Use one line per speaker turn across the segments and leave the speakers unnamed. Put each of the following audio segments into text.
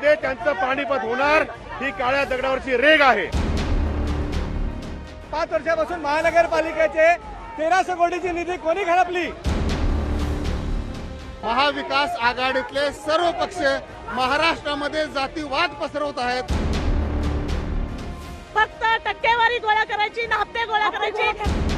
लोकसभेमध्ये त्यांचं पाणीपत होणार ही काळ्या दगडावरची रेग आहे.
पाच वर्षापासून महानगरपालिकेचे तेराशे कोटीची निधी कोणी हडपली
महाविकास आघाडीतले सर्व पक्ष महाराष्ट्रामध्ये जातीवाद पसरवत आहेत.
फक्त टक्केवारी गोळा करायची ना हप्ते गोळा करायचे.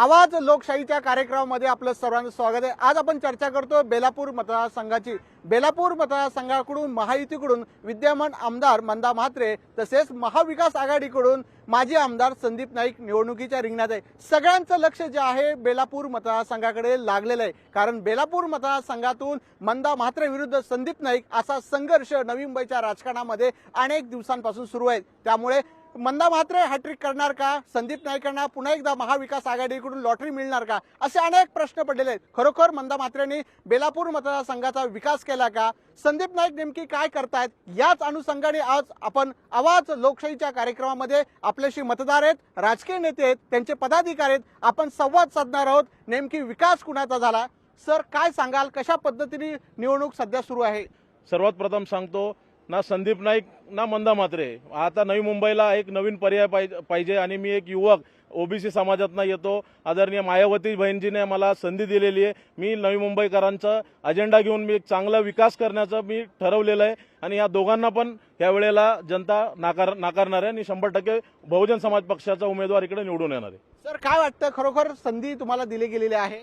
आवाज लोकशाहीच्या कार्यक्रमामध्ये आपलं सर्वांचं स्वागत आहे. आज आपण चर्चा करतो बेलापूर मतदारसंघाची. बेलापूर मतदारसंघाकडून महायुतीकडून विद्यमान आमदार मंदा म्हात्रे तसेच महाविकास आघाडीकडून माजी आमदार संदीप नाईक निवडणुकीच्या रिंगणात आहे. सगळ्यांचं लक्ष जे आहे बेलापूर मतदारसंघाकडे लागलेलं आहे. कारण बेलापूर मतदारसंघातून मंदा म्हात्रे विरुद्ध संदीप नाईक असा संघर्ष नवी मुंबईच्या राजकारणामध्ये अनेक दिवसांपासून सुरू आहे. त्यामुळे मंदा म्हात्रे हॅट्रिक करणार का? संदीप नाईकांना पुन्हा एकदा महाविकास आघाडीकडून लॉटरी मिळणार का? असे अनेक प्रश्न पडलेले आहेत. खरोखर मंदा म्हात्रेंनी बेलापूर मतदारसंघाचा विकास केला का? संदीप नाईक नेमकी काय करतायत? याच अनुषंगाने आज आपण आवाज लोकशाहीच्या कार्यक्रमामध्ये आपल्याशी मतदार आहेत राजकीय नेते आहेत त्यांचे पदाधिकारी आहेत. आपण संवाद साधणार आहोत. नेमकी विकास कुणाचा झाला? सर काय सांगाल? कशा पद्धतीने निवडणूक सध्या सुरू आहे?
सर्वात प्रथम सांगतो ना संदीप नाईक ना मंदा म्हात्रे. आता नवी मुंबईला एक नवीन पर्याय पाहिजे पाहिजे आणि मी एक युवक ओबीसी समाजातनं येतो. आदरणीय मायावती बहिणजीने मला संधी दिलेली आहे. मी नवी मुंबईकरांचा अजेंडा घेऊन मी एक चांगला विकास करण्याचं मी ठरवलेलं आहे. आणि या दोघांना पण या वेळेला जनता नाकार नाकारणार आहे आणि शंभर टक्के बहुजन समाज पक्षाचा उमेदवार इकडे निवडून येणार आहे.
सर काय वाटतं? खरोखर संधी तुम्हाला दिली गेलेली आहे?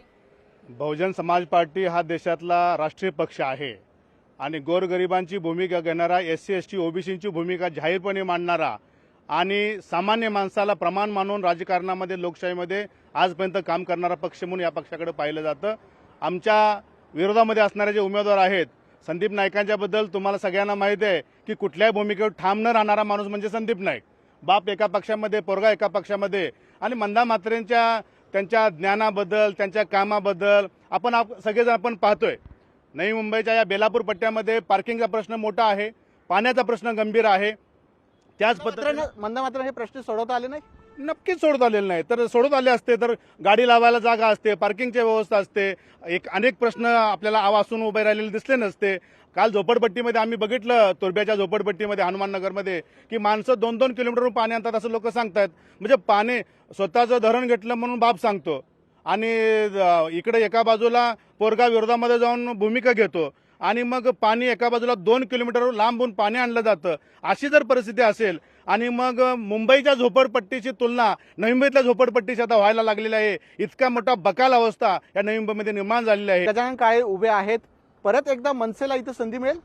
बहुजन समाज पार्टी हा देशातला राष्ट्रीय पक्ष आहे. आणि गोरगरिबांची भूमिका घेणारा एस सी एस टी ओबीसींची भूमिका जाहीरपणे मांडणारा आणि सामान्य माणसाला प्रमाण मानून राजकारणामध्ये लोकशाहीमध्ये आजपर्यंत काम करणारा पक्ष म्हणून या पक्षाकडे पाहिलं जातं. आमच्या विरोधामध्ये असणारे जे उमेदवार आहेत संदीप नाईकांच्याबद्दल तुम्हाला सगळ्यांना माहीत आहे की कुठल्याही भूमिकेवर ठाम न राहणारा माणूस म्हणजे संदीप नाईक. बाप एका पक्षामध्ये पोरगा एका पक्षामध्ये आणि मंदा मात्रेंच्या त्यांच्या ज्ञानाबद्दल त्यांच्या कामाबद्दल आपण आप- सगळेजण आपण पाहतोय. नवी मुंबईच्या या बेलापूर पट्ट्यामध्ये पार्किंगचा प्रश्न मोठा आहे पाण्याचा प्रश्न गंभीर आहे. त्याच पद्धतीने
मंद मात्र हे प्रश्न सोडवता आले नाही
नक्कीच सोडत आलेले नाही तर सोडत आले असते तर गाडी लावायला जागा असते पार्किंगची व्यवस्था असते. एक अनेक प्रश्न आपल्याला आवासून उभे राहिलेले दिसले नसते. काल झोपडपट्टीमध्ये आम्ही बघितलं तोरब्याच्या झोपडपट्टीमध्ये हनुमाननगरमध्ये की माणसं दोन दोन किलोमीटरवरून पाणी आणतात असं लोक सांगतात म्हणजे पाणी स्वतःचं धरण घेतलं म्हणून बाप सांगतो. आणि इकडे एका बाजूला पोरगा विरोधामध्ये जाऊन भूमिका घेतो आणि मग पाणी एका बाजूला दोन किलोमीटर लांबून पाणी आणलं जातं. अशी जर परिस्थिती असेल आणि मग मुंबईच्या झोपडपट्टीची तुलना नवी मुंबईतल्या झोपडपट्टीशी आता व्हायला लागलेली आहे. इतका मोठा बकाल अवस्था या नवी मुंबईमध्ये निर्माण झालेली आहे.
गजानन काळे उभे आहेत. परत एकदा मनसेला इथं संधी मिळेल?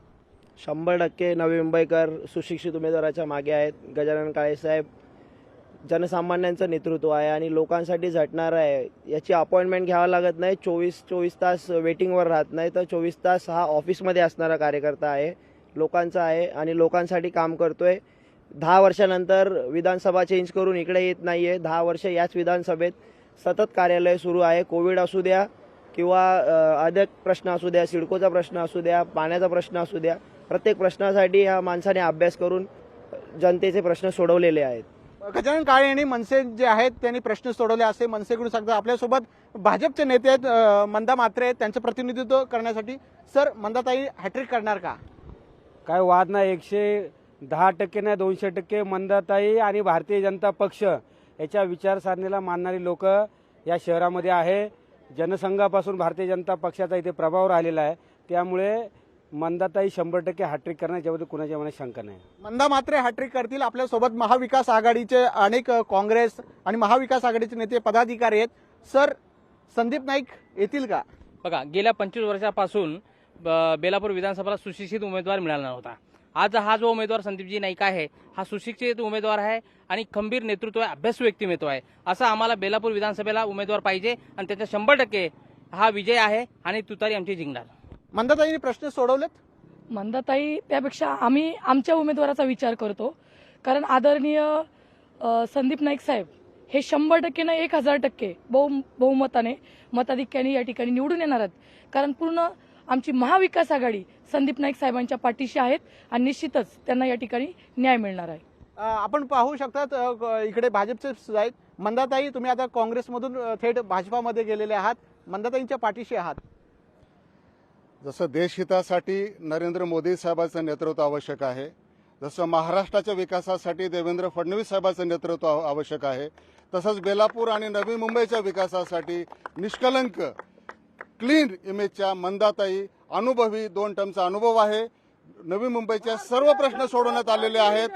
शंभर टक्के नवी मुंबईकर सुशिक्षित उमेदवाराच्या मागे आहेत. गजानन काळे साहेब जनसामान्यांचं नेतृत्व आहे आणि लोकांसाठी झटणार आहे. याची अपॉइंटमेंट घ्यावं लागत नाही. चोवीस चोवीस तास वेटिंगवर राहत नाही. तर चोवीस तास हा ऑफिसमध्ये असणारा कार्यकर्ता आहे. लोकांचा आहे आणि लोकांसाठी काम करतोय. दहा वर्षानंतर विधानसभा चेंज करून इकडे येत नाही आहे दहा वर्ष याच विधानसभेत सतत कार्यालय सुरू आहे. कोविड असू द्या किंवा अधिक प्रश्न असू द्या सिडकोचा प्रश्न असू द्या पाण्याचा प्रश्न असू द्या प्रत्येक प्रश्नासाठी ह्या माणसाने अभ्यास करून जनतेचे प्रश्न सोडवलेले आहेत.
गजानन काळे यांनी मनसे जे आहेत त्यांनी प्रश्न सोडवले. असे मनसेकडून सांगतात आपल्यासोबत भाजपचे नेते आहेत मंदा मात्रे आहेत त्यांचं प्रतिनिधित्व करण्यासाठी. सर मंदाताई हॅट्रिक करणार का?
काय वाद नाही एकशे दहा टक्के नाही दोनशे टक्के मंदाताई आणि भारतीय जनता पक्ष याच्या विचारसरणीला मानणारी लोक या शहरामध्ये आहे. जनसंघापासून भारतीय जनता पक्षाचा इथे प्रभाव राहिलेला आहे. त्यामुळे मंदाताई शंभर टक्के हॅट्रिक करणार याच्याबद्दल कुणाच्या मनात शंका नाही.
मंदा मात्रे हॅट्रिक करतील. आपल्यासोबत महाविकास आघाडीचे अनेक काँग्रेस आणि महाविकास आघाडीचे नेते पदाधिकारी आहेत. सर संदीप नाईक येतील का?
बघा गेल्या पंचवीस वर्षापासून ब- बेलापूर विधानसभेला सुशिक्षित उमेदवार मिळाला नव्हता. आज हा जो उमेदवार संदीपजी नाईक आहे हा सुशिक्षित उमेदवार आहे आणि खंबीर नेतृत्व आहे अभ्यास व्यक्तिमत्व आहे. असं आम्हाला बेलापूर विधानसभेला उमेदवार पाहिजे आणि त्याच्या शंभर टक्के हा विजय आहे आणि तुतारी आमची जिंकणार.
मंदाताईंनी प्रश्न सोडवलेत?
मंदाताई त्यापेक्षा आम्ही आमच्या उमेदवाराचा विचार करतो. कारण आदरणीय संदीप नाईक साहेब हे शंभर टक्के नाही एक हजार टक्के बहु बहुमताने मताधिक्याने या ठिकाणी निवडून येणार आहेत. कारण पूर्ण आमची महाविकास आघाडी संदीप नाईक साहेबांच्या पाठीशी आहेत आणि निश्चितच त्यांना या ठिकाणी न्याय मिळणार आहे.
आपण पाहू शकतात इकडे भाजपचे आहेत. मंदाताई तुम्ही आता काँग्रेसमधून थेट भाजपामध्ये गेलेले आहात. मंदाताईंच्या पाठीशी आहात.
जसं देशहितासाठी नरेंद्र मोदी साहेबांचं नेतृत्व आवश्यक आहे जसं महाराष्ट्राच्या विकासासाठी देवेंद्र फडणवीस साहेबांचं नेतृत्व आवश्यक आहे तसंच बेलापूर आणि नवी मुंबईच्या विकासासाठी निष्कलंक क्लीन इमेजच्या मंदाताई अनुभवी दोन टर्मचा अनुभव आहे. नवी मुंबईचे सर्व प्रश्न सोडवण्यात आलेले आहेत.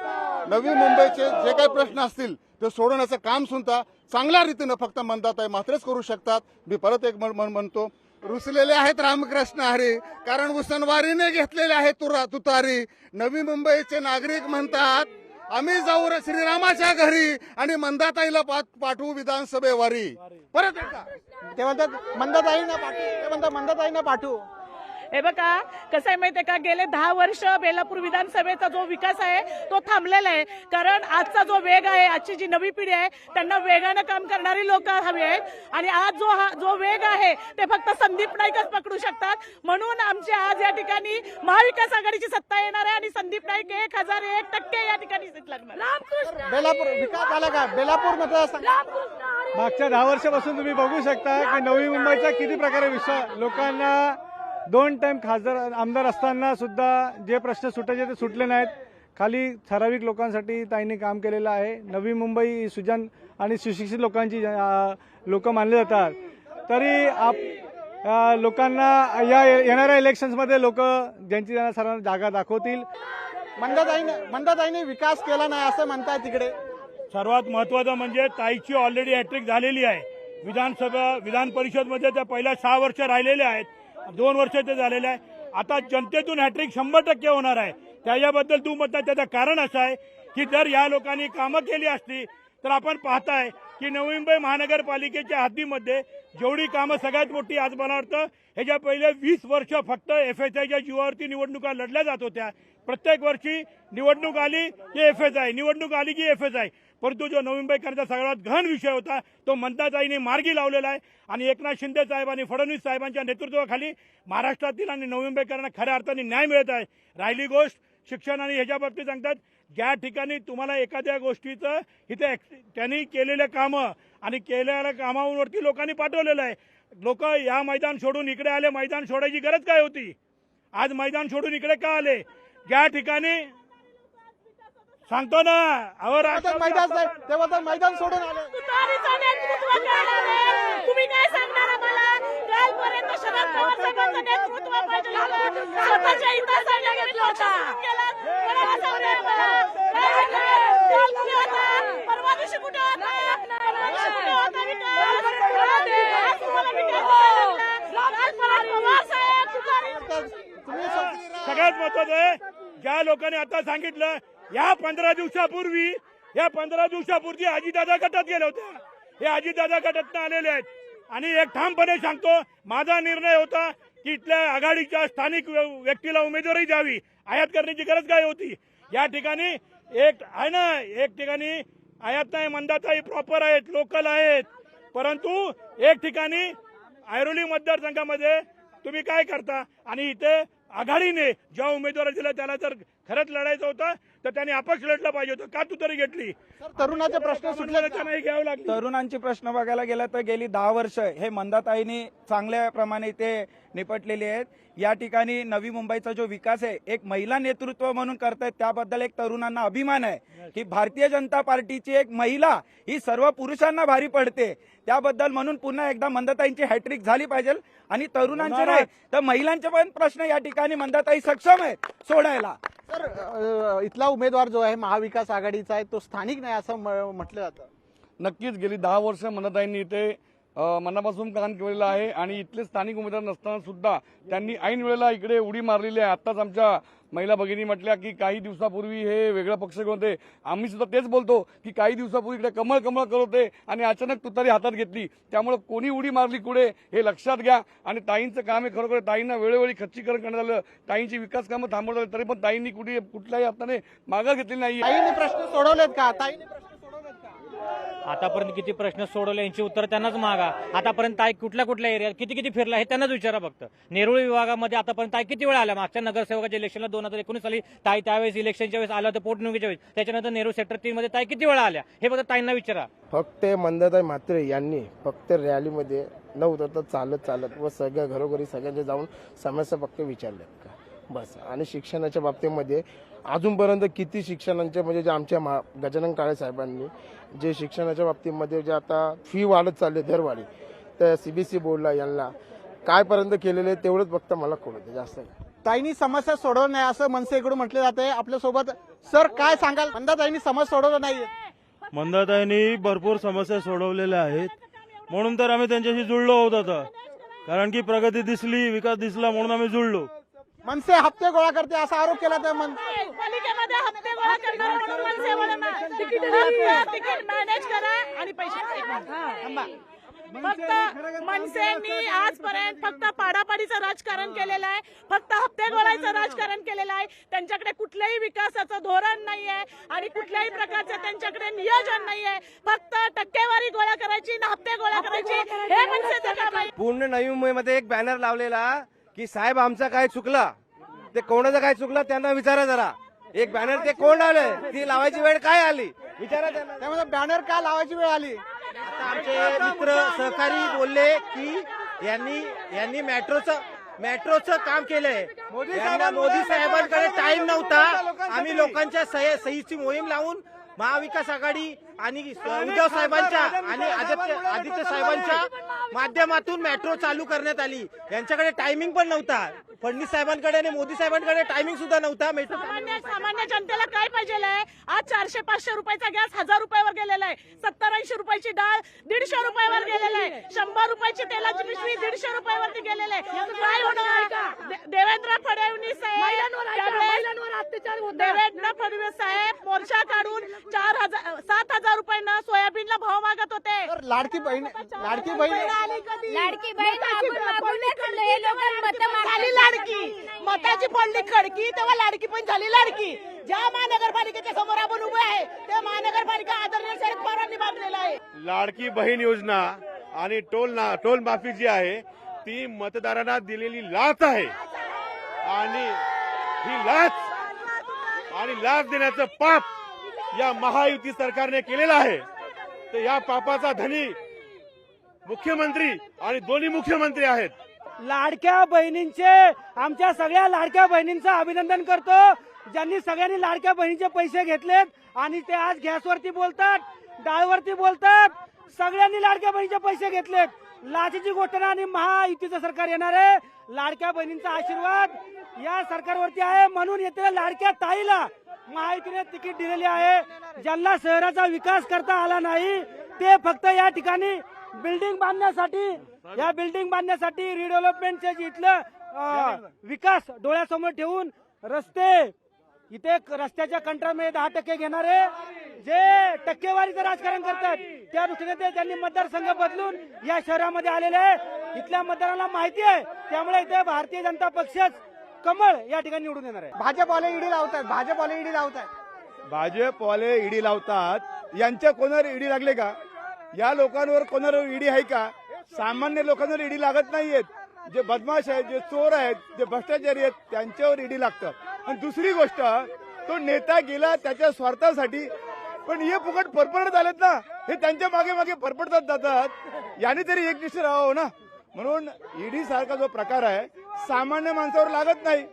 नवी मुंबईचे जे काही प्रश्न असतील ते सोडवण्याचं काम सुद्धा चांगल्या रीतीनं फक्त मंदाताई मात्रच करू शकतात. मी परत एक म्हणतो मन, म्हणतो रुसलेले आहेत रामकृष्ण हरी. कारण उसनवारीने घेतलेले आहे तुरा तुतारी. नवी मुंबईचे नागरिक म्हणतात आम्ही जाऊ श्रीरामाच्या घरी आणि मंदाताईला पाठ- पाठवू विधानसभेवारी. परत एकदा.
ते म्हणतात मंदाताईंना पाठवू ते म्हणतात मंदाताईंना पाठवू.
हे बघा कसं आहे माहितीये का? गेले दहा वर्ष बेलापूर विधानसभेचा जो विकास आहे तो थांबलेला आहे. कारण आजचा जो वेग आहे आजची जी नवी पिढी आहे त्यांना वेगानं काम करणारी लोक हवी आहेत. आणि आज जो हा जो वेग आहे ते फक्त संदीप नाईकच पकडू शकतात. म्हणून आमची आज या ठिकाणी महाविकास आघाडीची सत्ता येणार आहे आणि संदीप नाईक एक हजार एक टक्के या ठिकाणी लागणार.
बेलापूर विकास झाला का? बेलापूर मतदारसंघ.
मागच्या दहा वर्षापासून तुम्ही बघू शकता की नवी मुंबईचा किती प्रकारे विश्वास लोकांना दोन टाइम खासदार आमदार असताना सुद्धा जे प्रश्न सुटायचे ते सुटले नाहीत. खाली ठराविक लोकांसाठी ताईंनी काम केलेलं आहे. नवी मुंबई सुजन आणि सुशिक्षित लोकांची लोक मानले जातात. तरी आप लोकांना या येणाऱ्या इलेक्शन्समध्ये लोक ज्यांची त्यांना सर्वांना जागा दाखवतील.
मंदाताईने मंदाताईने विकास केला नाही असं म्हणताय तिकडे.
सर्वात महत्वाचं म्हणजे ताईची ऑलरेडी हॅट्रिक झालेली आहे. विधानसभा विधान परिषदमध्ये त्या पहिल्या सहा वर्ष राहिलेले आहेत. दोन वर्ष ते झालेले आहे. आता जनतेतून हॅट्रिक शंभर टक्के होणार आहे. त्याच्याबद्दल तू म्हणता त्याचं कारण असं आहे की जर या लोकांनी कामं केली असती तर आपण पाहताय की नवी मुंबई महानगरपालिकेच्या हद्दीमध्ये जेवढी कामं सगळ्यात मोठी आज मला वाटतं ह्याच्या पहिले वीस वर्ष फक्त एफ एस आयच्या जीवावरती निवडणुका लढल्या जात होत्या. प्रत्येक वर्षी निवडणूक आली की एफ एस आय निवडणूक आली की एफ एस आय. परंतु जो नवी सगळ्यात घन विषय होता. तो मंदाताईने मार्गी लावलेला आहे. आणि एकनाथ शिंदे साहेब आणि फडणवीस साहेबांच्या नेतृत्वाखाली महाराष्ट्रातील आणि नवीनबाईकरांना खऱ्या अर्थाने न्याय मिळत आहे. राहिली गोष्ट शिक्षण आणि ह्याच्या बाबतीत सांगतात ज्या ठिकाणी तुम्हाला एखाद्या गोष्टीचं इथे त्यांनी केलेले कामं आणि केलेल्या कामावरती लोकांनी पाठवलेलं आहे. लोक या मैदान सोडून इकडे आले मैदान सोडायची गरज काय होती? आज मैदान सोडून इकडे का आले? ज्या ठिकाणी सांगतो ना अहो
मैदान साहेब तेव्हा तर मैदान सोडून आले.
तुम्ही काय सांगणार आम्हाला कालपर्यंत शरद पवार साहेबांचं नेतृत्व पाहिजे. स्वतःच्या हितासाठी होता? परवा दिवशी कुठे होता? परवा दिवशी कुठे होता विकास?
सगळ्यात महत्वाचं आहे ज्या लोकांनी आता सांगितलं या पंधरा दिवसापूर्वी या पंधरा दिवसापूर्वी अजितदादा गटात गेल्या होत्या हे अजितदादा गटात आलेले आहेत. आणि एक ठामपणे सांगतो माझा निर्णय होता की इथल्या आघाडीच्या स्थानिक व्य- व्यक्तीला उमेदवारी द्यावी. आयात करण्याची गरज काय होती? या ठिकाणी एक आहे ना एक ठिकाणी आयात नाही मंदाताई प्रॉपर आहेत लोकल आहेत. परंतु एक ठिकाणी ऐरोली मतदारसंघामध्ये तुम्ही काय करता? आणि इथे आघाडीने ज्या उमेदवार दिला त्याला जर खरंच लढायचं होतं तर त्यांनी अपक्ष लढलं पाहिजे होतं. का तू तरी घेतली?
तरुणाचे प्रश्न सुटले
सुटलं नाही घ्यावं लागलं.
तरुणांची प्रश्न बघायला गेलं तर गेली दहा वर्ष हे मंदाताईंनी चांगल्या प्रमाणे ते निपटलेले आहेत. या ठिकाणी नवी मुंबईचा जो विकास आहे एक महिला नेतृत्व म्हणून करतायत त्याबद्दल एक तरुणांना अभिमान आहे की भारतीय जनता पार्टीची एक महिला ही सर्व पुरुषांना भारी पडते. त्याबद्दल म्हणून पुन्हा एकदा मंदाताईंची हॅट्रिक झाली पाहिजे. आणि तरुणांचे नाही तर महिलांचे पण प्रश्न या ठिकाणी मंदाताई सक्षम आहेत सोडायला.
सर इथला उमेदवार जो आहे महाविकास आघाडीचा आहे तो स्थानिक नाही असं म- म्हटलं जातं.
नक्कीच गेली दहा वर्ष मनताईंनी इथे मनापासून काम केलेलं आहे आणि इथले स्थानिक उमेदवार नसताना सुद्धा त्यांनी ऐन वेळेला इकडे उडी मारलेली आहे. आत्ताच आमच्या महिला भगिनी म्हटल्या की काही दिवसापूर्वी हे वेगळा पक्ष होते. आम्ही सुद्धा तेच बोलतो की काही दिवसापूर्वी इकडे कमळ कमळ करत होते आणि अचानक तुतारी हातात घेतली. त्यामुळे कोणी उडी मारली कुठे हे लक्षात घ्या. आणि ताईंचं काम हे खरोखर ताईंना वेळोवेळी खच्चीकरण करण्यात आलं. ताईंची विकास कामं थांबवण्यात आली. तरी पण ताईंनी कुठे कुठल्याही हाताने माघार घेतली नाही
ताईने प्रश्न सोडवलेत का? ताईने प्रश्न
आतापर्यंत किती प्रश्न सोडवले यांची उत्तर त्यांनाच मागा. आतापर्यंत ताई कुठल्या कुठल्या एरियात किती किती फिरला हे त्यांनाच विचारा फक्त. नेरुळ विभागामध्ये आतापर्यंत ताई किती वेळा आल्या? मागच्या नगरसेवकाच्या इलेक्शनला दोन हजार एकोणीस साली ताई त्यावेळेस इलेक्शनच्या वेळेस आलं तर पोटनिवडणुकीच्या वेळेस. त्याच्यानंतर नेहरू सेक्टर तीन मध्ये ताई किती वेळा आल्या? हे फक्त ताईंना विचारा.
फक्त मंदाताई म्हात्रे यांनी फक्त रॅलीमध्ये नव्हतं तर चालत चालत व सगळ्या घरोघरी सगळ्यांच्या जाऊन समस्या फक्त विचारल्या का? बस. आणि शिक्षणाच्या बाबतीमध्ये अजूनपर्यंत किती शिक्षणांचे म्हणजे जे आमच्या मा गजानन काळे साहेबांनी जे शिक्षणाच्या बाबतीमध्ये जे आता फी वाढत चालली दरवाढी तर सीबीएसई बोर्डला यांना कायपर्यंत केलेले आहे तेवढंच फक्त मला कळतं जास्त नाही.
ताईंनी समस्या सोडवलं नाही असं मनसेकडून म्हटलं जाते. आपल्यासोबत सर काय सांगाल? मंदाताईंनी समस्या सोडवलं नाही
मंदाताईंनी भरपूर समस्या सोडवलेल्या आहेत. म्हणून तर आम्ही त्यांच्याशी जुळलो होत आता. कारण की प्रगती दिसली विकास दिसला म्हणून आम्ही जुळलो.
मनसे हप्ते गोळा करते असा आरोप केला तर मन
करणार म्हणून मनसे बोलणार. फक्त तिकीट मॅनेज करा. आणि पैसे थांबा. फक्त मनसेनी आजपर्यंत फक्त पाडापाडीचं राजकारण केलेलं आहे. फक्त हप्ते गोळाचं राजकारण केलेलं आहे. त्यांच्याकडे कुठल्याही विकासाचं धोरण नाही आहे आणि कुठल्याही प्रकारचं त्यांच्याकडे नियोजन नाही आहे फक्त टक्केवारी गोळा करायची आणि हप्ते गोळा करायची. हे मनसेचं काम आहे.
पूर्ण नवी मुंबईमध्ये एक बॅनर लावलेला की साहेब आमचा काय चुकला? ते कोणाचं काय चुकलं? त्यांना विचारा जरा. एक बॅनर ते कोण लावलंय ती लावायची वेळ काय आली? विचारा त्यांना.
बॅनर का लावायची वेळ आली?
आमचे मित्र सहकारी बोलले की यांनी यांनी मेट्रोचं मेट्रोचं काम केलंय. यांना मोदी साहेबांकडे टाइम नव्हता. आम्ही लोकांच्या सही- सहीची मोहीम लावून महाविकास आघाडी आणि उद्धव साहेबांच्या आणि आदित्य आदित्य साहेबांच्या माध्यमातून मेट्रो चालू करण्यात आली. यांच्याकडे टायमिंग पण नव्हता. फडणवीस साहेबांकडे आणि मोदी साहेबांकडे टायमिंग सुद्धा नव्हता. मेट्रो
सामान्य सामान्य जनतेला काय पाहिजे आहे आज चारशे पाचशे रुपयाचा गॅस हजार रुपयावर गेलेला आहे. सत्तर ऐंशी रुपयाची डाळ दीडशे रुपयावर गेलेला आहे. शंभर रुपयाची तेलाची पिशवी दीडशे रुपयावरती गेलेला आहे. काय होणार? देवेंद्र फडणवीस साहेब देवेंद्र फडणवीस साहेब मोर्चा काढून चार हजार सात हजार रुपयांना सोयाबीनला भाव मागत होते
तर लाडकी बहीण लाडकी बहीण
लाडकी बहीण आपण मागून नाही खाल्लं. हे लोक मत
झाली लाडकी. मताची पडली खडकी तेव्हा लाडकी पण झाली लाडकी. ज्या महानगरपालिकेच्या समोर आपण उभे आहे त्या महानगरपालिका आदरणीय शरद पवारांनी बांधलेला आहे.
लाडकी बहीण योजना आणि टोल ना टोल माफी जी आहे ती मतदारांना दिलेली लाच आहे. आणि ही लाच आणि लाच देण्याचं पाप या महायुती सरकारने केलेलं आहे. तर या पापाचा धनी मुख्यमंत्री आणि दोन्ही मुख्यमंत्री आहेत.
लाडक्या बहिणींचे आमच्या सगळ्या लाडक्या बहिणींचं अभिनंदन करतो. ज्यांनी सगळ्यांनी लाडक्या बहिणीचे पैसे घेतलेत आणि ते आज गॅसवरती बोलतात डाळवरती बोलतात. सगळ्यांनी लाडक्या बहिणीचे पैसे घेतलेत. लाचीची घोषणा आणि महायुतीचं सरकार येणार आहे. लाडक्या बहिणींचा आशीर्वाद या सरकारवरती आहे. म्हणून येते लाडक्या ताईला. महायुतीने तिकीट दिलेली आहे. ज्यांना शहराचा विकास करता आला नाही ते फक्त या ठिकाणी बिल्डिंग बांधण्यासाठी या बिल्डिंग बांधण्यासाठी रिडेव्हलपमेंटचे इथलं विकास डोळ्यासमोर ठेवून रस्ते इथे क- रस्त्याच्या कंट्रामध्ये दहा टक्के घेणारे जे टक्केवारीचं राजकारण करतात त्या दृष्टीने ते त्यांनी मतदारसंघ बदलून या शहरामध्ये आलेले आहे. इथल्या मतदारांना माहिती आहे त्यामुळे इथे भारतीय जनता पक्षच कमळ या ठिकाणी निवडून येणार आहे.
भाजपवाले ईडी लावतात भाजपवाले ईडी लावतात
भाजपवाले ईडी लावतात. यांच्या कोणावर ईडी लागले का? या लोकांवर कोणावर ईडी आहे का? सामान्य लोकांवर ईडी लागत नाहीयेत. जे बदमाश आहेत जे चोर आहेत जे भ्रष्टाचारी आहेत त्यांच्यावर ईडी लागतात. आणि दुसरी गोष्ट तो नेता गेला त्याच्या स्वार्थासाठी पण हे फुकट फरफडत आलेत ना. हे त्यांच्या मागे मागे फरफडतात जातात. याने तरी एकनिष्ठ राहावं ना. म्हणून ईडी सारखा जो प्रकार आहे सामान्य माणसावर लागत नाही.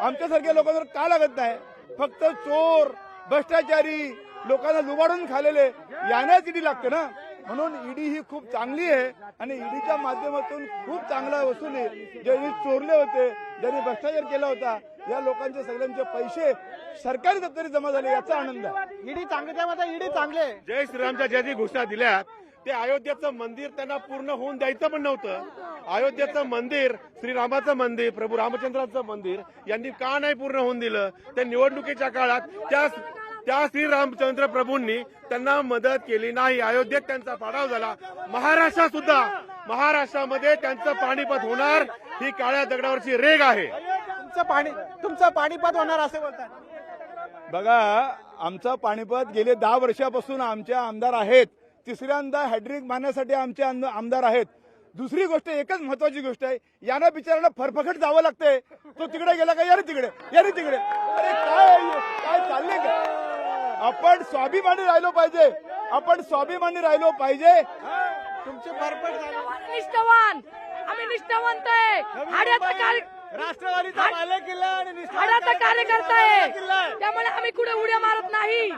आमच्यासारख्या लोकांवर का लागत नाही? फक्त चोर भ्रष्टाचारी लोकांना लुबाडून खालेले यांनाच ईडी लागते ना? म्हणून ईडी ही खूप चांगली आहे आणि ईडीच्या माध्यमातून खूप चांगला वसुली ज्यांनी चोरले होते ज्यांनी भ्रष्टाचार केला होता या लोकांचे सगळ्यांचे पैसे सरकारी दप्तरी जमा झाले याचा आनंद आहे.
ईडी चांगले त्यामध्ये ईडी चांगले
जय श्रीरामच्या ज्या जी घोषणा दिल्या ते अयोध्येचं मंदिर त्यांना पूर्ण होऊन द्यायचं पण नव्हतं. अयोध्येचं मंदिर श्रीरामाचं मंदिर प्रभू रामचंद्राचं मंदिर यांनी का नाही पूर्ण होऊन दिलं? त्या निवडणुकीच्या काळात त्या त्या श्रीरामचंद्र प्रभूंनी त्यांना मदत केली नाही. अयोध्येत त्यांचा पाडाव झाला. महाराष्ट्रात सुद्धा महाराष्ट्रामध्ये त्यांचं पाणीपत होणार ही काळ्या दगडावरची रेग आहे.
तुमचं पाणी तुमचं पाणीपत होणार असे बोलतात.
बघा आमचं पाणीपत गेले दहा वर्षापासून आमचे आमदार आहेत. तिसऱ्यांदा हॅड्रिक मारण्यासाठी आमचे आम- आमदार आहेत. दुसरी गोष्ट एकच महत्वाची गोष्ट आहे यांना बिचारांना फरफकट जावं लागतंय. तो तिकडे गेला का? यारे तिकडे यारे तिकडे. अरे काय काय चाललंय का? आपण स्वाभिमानी राहिलो पाहिजे. आपण स्वाभिमानी राहिलो पाहिजे.
तुमची झाली.
निष्ठावान. आम्ही निष्ठावंत आहे.
राष्ट्रवादीचा किल्ला आणि
कार्यकर्ता आहे. त्यामुळे आम्ही कुठे उड्या मारत नाही.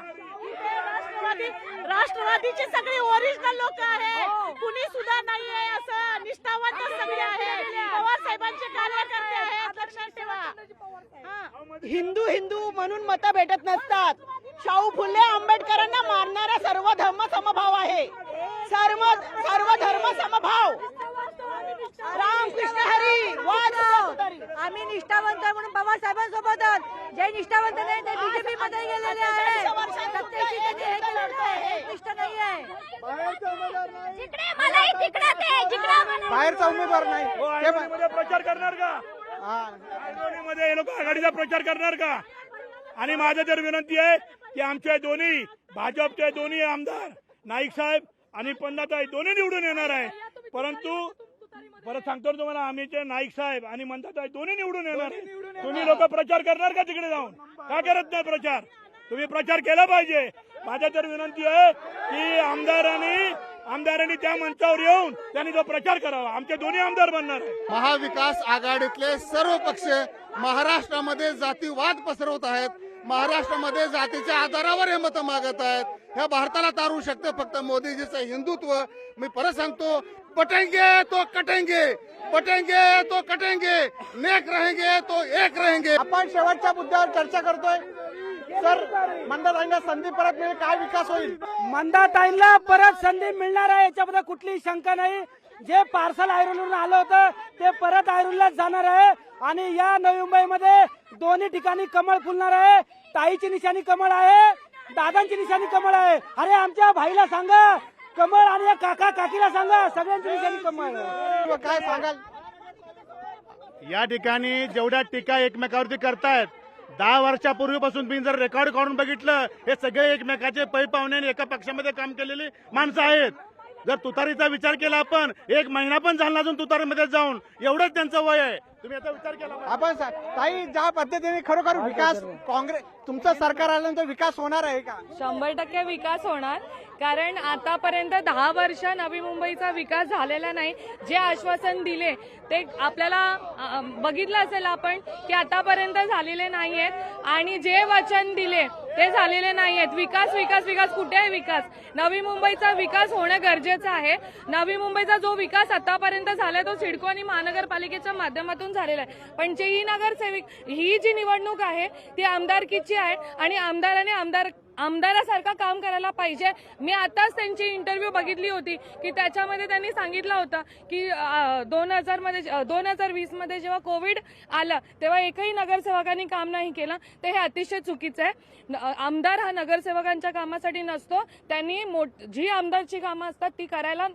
राष्ट्रवादी राष्ट्रवादीचे सगळे ओरिजिनल लोक आहे कुणी सुद्धा नाही आहे असं निष्ठावंत सगळे आहे पवार साहेबांचे कार्यकर्ते आहेत. लक्षात ठेवा. हा.
हिंदू हिंदू म्हणून मतं भेटत नसतात. शाहू फुले आंबेडकरांना मारणारा सर्व धर्म समभाव आहे. सर्व सर्व धर्म समभाव. रामकृष्ण
आम्ही निष्ठावंत आहे म्हणून पवार साहेबांसोबतच जे निष्ठावंत नाही ते बीजेपी मध्ये गेलेले आहे. निष्ठ नाही. आहे.
बाहेरचा उमेदवार नाही.
हो, प्रचार करणार का?
हा.
आळंदीमध्ये हे लोक आघाडीचा प्रचार करणार का? आणि माझं तर विनंती आहे की आमचे दोन्ही भाजपचे दोन्ही आमदार नाईक साहेब आणि पंडाताई दोन्ही निवडून येणार आहे परंतु परत सांगतो तुम्हाला आम्ही ते नाईक साहेब आणि मंदाताई दोन्ही निवडून येणार तुम्ही लोक प्रचार करणार का तिकडे जाऊन? का करत नाही प्रचार? तुम्ही प्रचार केला पाहिजे. माझ्या तर विनंती आहे की आमदारांनी आमदारांनी त्या मंचावर येऊन त्यांनी तो प्रचार करावा. आमचे दोन्ही आमदार बनणार
महाविकास आघाडीतले सर्व पक्ष महाराष्ट्रामध्ये जातीवाद पसरवत आहेत. महाराष्ट्रामध्ये जातीच्या आधारावर हे मतं मागत आहेत. ह्या भारताला तारू शकते. फक्त मोदीजीचं हिंदुत्व मी परत सांगतो. पटेंगे तो कटेंगे. पटेंगे तो कटेंगे. नेक रहेंगे तो एक रहेंगे. आपण शेवटच्या मुद्द्यावर चर्चा करतोय. सर मंडळांना संधी परत मिळेल. काय विकास होईल?
मंदाताईंना परत संधी मिळणार आहे. याच्यामध्ये कुठलीही शंका नाही. जे पार्सल आयरूलवरून आलं होतं ते परत आयरूललाच जाणार आहे. आणि या नवी मुंबईमध्ये दोन्ही ठिकाणी कमळ फुलणार आहे. ताईची निशाणी कमळ आहे. दादांची निशाणी कमळ आहे. अरे आमच्या भाईला सांगा. कमळ आणि या काका काकीला सांगा. सगळ्यांची निशाणी कमळ आहे.
काय सांगाल?
या ठिकाणी जेवढ्या टीका एकमेकावरती करतायत दहा वर्षापूर्वीपासून मी जर रेकॉर्ड काढून बघितलं हे सगळे एकमेकाचे पै पाहुणे आणि एका पक्षामध्ये काम केलेली माणसं आहेत. जर तुतारीचा विचार केला आपण एक महिना पण झाला अजून तुतारीमध्ये जाऊन. एवढंच त्यांचं वय आहे. तुम्ही याचा विचार केला पाहिजे.
आपण सा- ताई ज्या पद्धतीने खरोखर विकास काँग्रेस तुमचं सरकार आल्यानंतर विकास होणार आहे का?
शंभर टक्के विकास होणार. कारण आतापर्यंत दहा वर्ष नवी मुंबईचा विकास झालेला नाही. जे आश्वासन दिले ते आपल्याला अ, बघितलं असेल आपण की आतापर्यंत झालेले नाही आहेत आणि जे वचन दिले ते झालेले नाही आहेत विकास विकास विकास कुठे आहे विकास. नवी मुंबईचा विकास होणं गरजेचं आहे. नवी मुंबईचा जो विकास आतापर्यंत झालाय तो सिडको आणि महानगरपालिकेच्या माध्यमातून झालेला आहे. पण जे ही नगरसेविक ही जी निवडणूक आहे ती आमदारकीची आहे आणि आमदाराने आमदार आमदारासारखं काम करायला पाहिजे. मी आताच त्यांची इंटरव्ह्यू बघितली होती की त्याच्यामध्ये त्यांनी सांगितलं होतं की दोन हजारमध्ये दोन हजार वीसमध्ये जेव्हा कोविड आलं तेव्हा एकही नगरसेवकांनी काम नाही केलं. ते हे अतिशय चुकीचं आहे. न- आमदार हा नगरसेवकांच्या कामासाठी नसतो. त्यांनी मोठ जी आमदारची कामं असतात ती करायला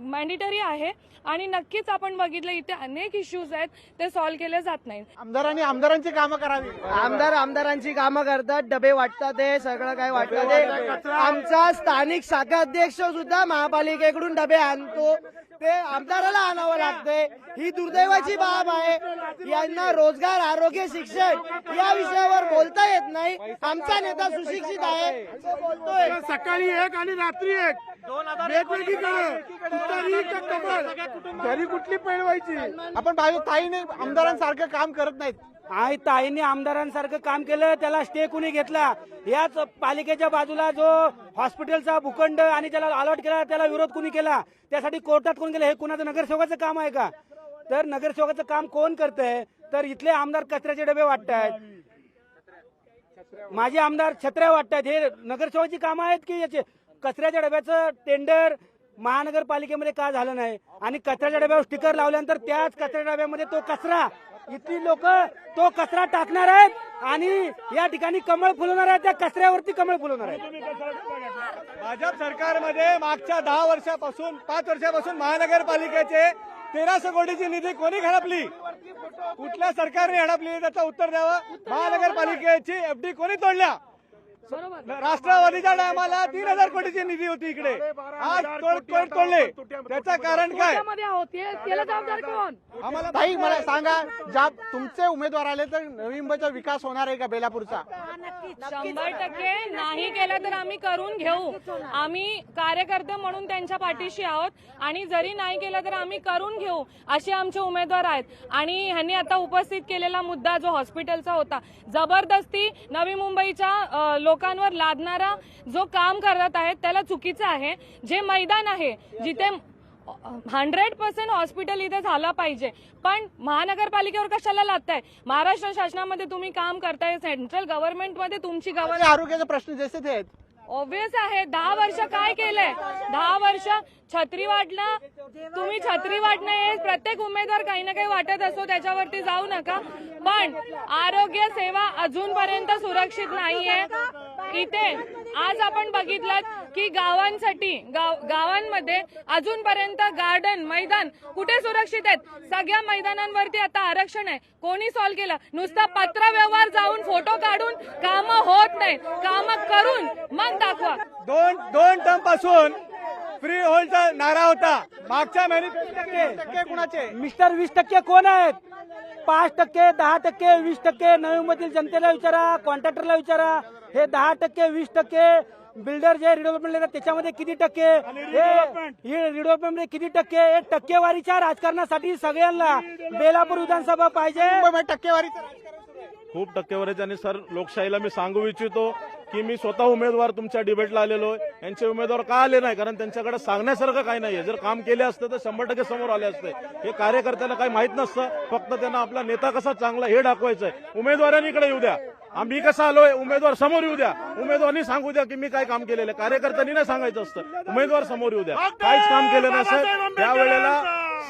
मॅन्डेटरी आहे. आणि नक्कीच आपण बघितलं इथे अनेक इश्यूज आहेत ते सॉल्व्ह केले जात नाहीत.
आमदारांनी आमदारांची कामं करावी.
आमदार आमदारांची कामं करतात डबे वाटतात ते सगळं काय वाटतं ते. आमचा स्थानिक शाखा अध्यक्ष सुद्धा महापालिकेकडून डबे आणतो. ते आमदाराला आणावं लागतंय. ही दुर्दैवाची बाब आहे. यांना रोजगार आरोग्य शिक्षण या विषयावर बोलता येत नाही. आमचा नेता सुशिक्षित आहे. तो बोलतोय.
सकाळी एक आणि रात्री एक. वेगवेगळी
घरी कुठली पैलवायची आपण पाहिजे ताईने आमदारांसारखं काम करत नाहीत.
आई ताईंनी आमदारांसारखं काम केलं त्याला स्टे कुणी घेतला? याच पालिकेच्या बाजूला जो हॉस्पिटलचा भूखंड आणि त्याला अलॉट केला त्याला विरोध कुणी केला? त्यासाठी कोर्टात कोण गेलं? हे कुणाचं नगरसेवकाचं काम आहे का? तर नगरसेवकाचं काम कोण करतंय? तर इथले आमदार कचऱ्याचे डबे वाटतायत. माझे आमदार छत्र्या वाटतात हे नगरसेवकाची कामं आहेत की याचे? कचऱ्याच्या डब्याचं टेंडर महानगरपालिकेमध्ये का झालं नाही? आणि कचऱ्याच्या डब्यावर स्टिकर लावल्यानंतर त्याच कचऱ्या डब्यामध्ये तो कचरा इथली लोक तो कचरा टाकणार आहेत आणि या ठिकाणी कमळ फुलवणार आहेत त्या कचऱ्यावरती कमळ फुलवणार आहेत.
भाजप सरकारमध्ये मागच्या दहा वर्षापासून पाच वर्षापासून महानगरपालिकेचे तेराशे कोटीची निधी कोणी हडपली? कुठल्या सरकारने हडपली? त्याचं उत्तर द्यावं. महानगरपालिकेची एफडी कोणी तोडल्या?
राष्ट्रवादीच्या टायमाला तीन हजार कोटीची निधी होती इकडे. आज तोड तोड तोडले. त्याचं कारण काय? आम्हाला
ताई मला सांगा ज्या तुमचे उमेदवार आले तर नवी मुंबईचा विकास होणार आहे का बेलापूरचा?
शंभर टक्के नाही केलं तर आम्ही करून घेऊ. आम्ही कार्यकर्ते म्हणून त्यांच्या पाठीशी आहोत आणि जरी नाही केलं तर आम्ही करून घेऊ असे आमचे उमेदवार आहेत. आणि ह्यांनी आता उपस्थित केलेला मुद्दा जो हॉस्पिटलचा होता जबरदस्ती नवी मुंबईच्या अ, लोकांवर लादणारा जो काम करत आहेत त्याला चुकीचं आहे. जे मैदान आहे जिथे हंड्रेड पर्सेंट हॉस्पिटल इथे झालं पाहिजे. पण महानगरपालिकेवर कशाला लादताय? महाराष्ट्र शासनामध्ये तुम्ही काम करताय सेंट्रल गव्हर्नमेंटमध्ये तुमची गव्हर्नमेंट
आरोग्याचे प्रश्न जसे ते आहेत.
ऑब्विस आहे. दहा वर्ष काय केलंय? दहा वर्ष छत्री वाटणं तुम्ही छत्री वाटणं हे प्रत्येक उमेदवार काही ना काही वाटत असतो त्याच्यावरती जाऊ नका. पण आरोग्य सेवा अजूनपर्यंत सुरक्षित नाहीये. इथे आज आपण बघितलं की गावांसाठी गाव गावांमध्ये अजूनपर्यंत गार्डन मैदान कुठे सुरक्षित आहेत? सगळ्या मैदानांवरती आता आरक्षण आहे. कोणी सॉल्व्ह केलं? नुसता पत्र व्यवहार जाऊन फोटो काढून कामं होत नाहीत. कामं करून मग दाखवा.
दोन दोन टर्मपासून फ्री होल्डचा नारा होता. मागच्या मॅनिफेस्टो
टक्के? कुणाचे?
मिस्टर वीस टक्के कोण आहेत? पाच टक्के दहा टक्के वीस टक्के. नवी मुंबईतील जनतेला विचारा कॉन्ट्रॅक्टरला विचारा. हे दहा टक्के वीस टक्के बिल्डर जे रिडेव्हलपमेंट त्याच्यामध्ये किती टक्के? हे रिडेव्हलपमेंटमध्ये किती टक्के? हे टक्केवारीच्या राजकारणासाठी सगळ्यांना बेलापूर विधानसभा पाहिजे.
आहे.
खूप टक्केवारीचे आणि सर लोकशाहीला मी सांगू इच्छितो की मी स्वतः उमेदवार तुमच्या डिबेटला आलेलो आहे. यांचे उमेदवार का आले नाही? कारण त्यांच्याकडे सांगण्यासारखं काही नाहीये. जर काम केले असतं तर शंभर टक्के समोर आले असते. हे कार्यकर्त्याला काही माहीत नसतं. फक्त त्यांना आपला नेता कसा चांगला हे दाखवायचं आहे उमेदवारांनी इकडे येऊ द्या. आम्ही कसं आलोय? उमेदवार समोर येऊ द्या. उमेदवारांनी सांगू द्या की मी काय काम केलेलं आहे. कार्यकर्त्यांनी नाही सांगायचं असतं. उमेदवार समोर येऊ द्या. काहीच काम केलं नसेल. त्यावेळेला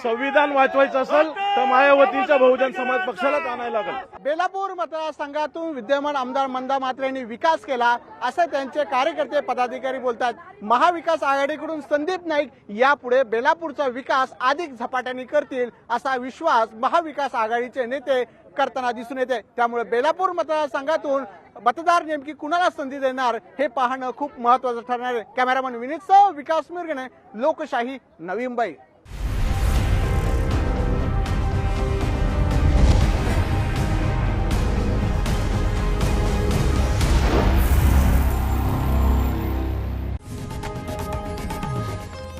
संविधान वाचवायचं असेल तर मायावतीच्या बहुजन समाज पक्षालाच आणायला लागेल.
बेलापूर मतदारसंघातून विद्यमान आमदार मंदा म्हात्रे यांनी विकास केला असं त्यांचे कार्यकर्ते पदाधिकारी बोलतात. महाविकास आघाडीकडून संदीप नाईक यापुढे बेलापूरचा विकास अधिक झपाट्याने करतील असा विश्वास महाविकास आघाडीचे नेते करताना दिसून येते. त्यामुळे बेलापूर मतदारसंघातून मतदार नेमकी कुणाला संधी देणार हे पाहणं खूप महत्वाचं ठरणार आहे. कॅमेरामन विनीतसह विकास मिरगणे लोकशाही नवी मुंबई